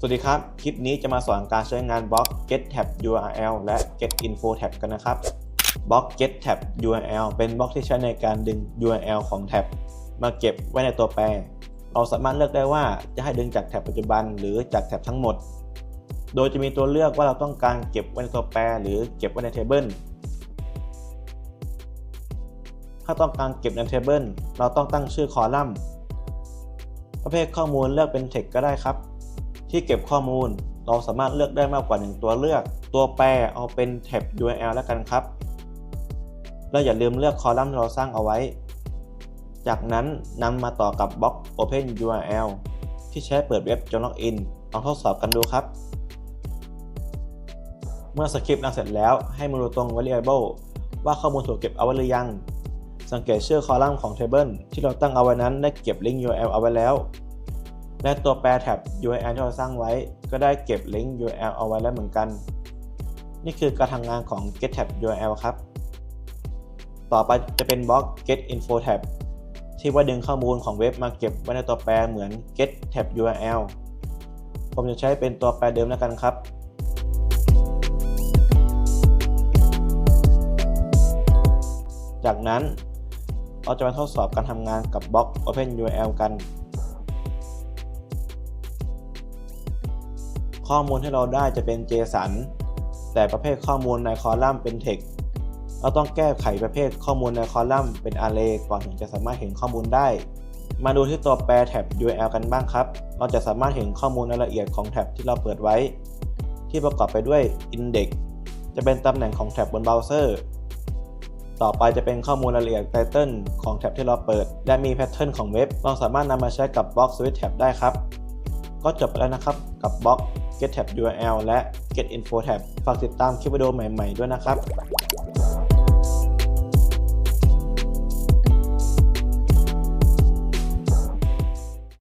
สวัสดีครับ คลิปนี้จะมาสอนการใช้งานบล็อก get tab URL และ get info tab กันนะครับ บล็อก get tab URL เป็นบล็อกที่ใช้ในการดึง URL ของแท็บมาเก็บไว้ในตัวแปร เราสามารถเลือกได้ว่าจะให้ดึงจากแท็บปัจจุบันหรือจากแท็บทั้งหมด โดยจะมีตัวเลือกว่าเราต้องการเก็บไว้ในตัวแปร หรือเก็บไว้ในเทเบิล ถ้าต้องการเก็บในเทเบิลเราต้องตั้งชื่อคอลัมน์ ประเภทข้อมูลเลือกเป็น text ก็ได้ครับ ที่เก็บข้อมูล เราสามารถเลือกได้มากกว่า 1 ตัวเลือก ตัวแปรเอาเป็นแท็บ URL แล้วกันครับ แล้วอย่าลืมเลือกคอลัมน์ที่เราสร้างเอาไว้ จากนั้นนำมาต่อกับบล็อก Open URL ที่ใช้เปิดเว็บจนล็อกอินลองทดสอบกันดูครับ เมื่อสคริปต์รันเสร็จแล้วให้มาดูตรง variable ว่าข้อมูลถูกเก็บเอาไว้หรือยัง สังเกตชื่อคอลัมน์ของ Table ที่เราตั้งเอาไว้นั้นได้เก็บลิงก์ URL เอาไว้แล้ว และตัวแปรแท็บ URL ที่เราสร้างไว้ ก็ได้เก็บลิงก์ URL เอาไว้แล้วเหมือนกัน นี่คือการทำงานของ get tab URL ครับ ต่อไปจะเป็นบล็อก get info tab ที่ว่าดึงข้อมูลของเว็บมาเก็บไว้ในตัวแปรเหมือน get tab URL ผมจะใช้เป็นตัวแปรเดิมแล้วกันครับจากนั้นเราจะมาทดสอบการทำงานกับบล็อก Open URL กัน ข้อมูลที่เราได้จะเป็น JSON แต่ประเภทข้อมูลในคอลัมน์เป็น Text เราต้องแก้ไขประเภทข้อมูลในคอลัมน์เป็น Array ก่อนถึงจะสามารถเห็นข้อมูลได้ มาดูที่ตัวแปรแท็บ URL กันบ้างครับ เราจะสามารถเห็นข้อมูลรายละเอียดของแท็บที่เราเปิดไว้ ที่ประกอบไปด้วย Index จะเป็นตำแหน่งของแท็บบนเบราว์เซอร์ต่อไปจะเป็นข้อมูลรายละเอียด Title ของแท็บที่เราเปิด และมีแพทเทิร์นของเว็บ เราสามารถนำมาใช้กับบล็อก Switch Tab ได้ครับ ก็จบไปแล้วนะครับกับบล็อก Get Tab URL และ Get Info Tab ฝากติดตามคลิปวิดีโอใหม่ ๆ ด้วยนะครับ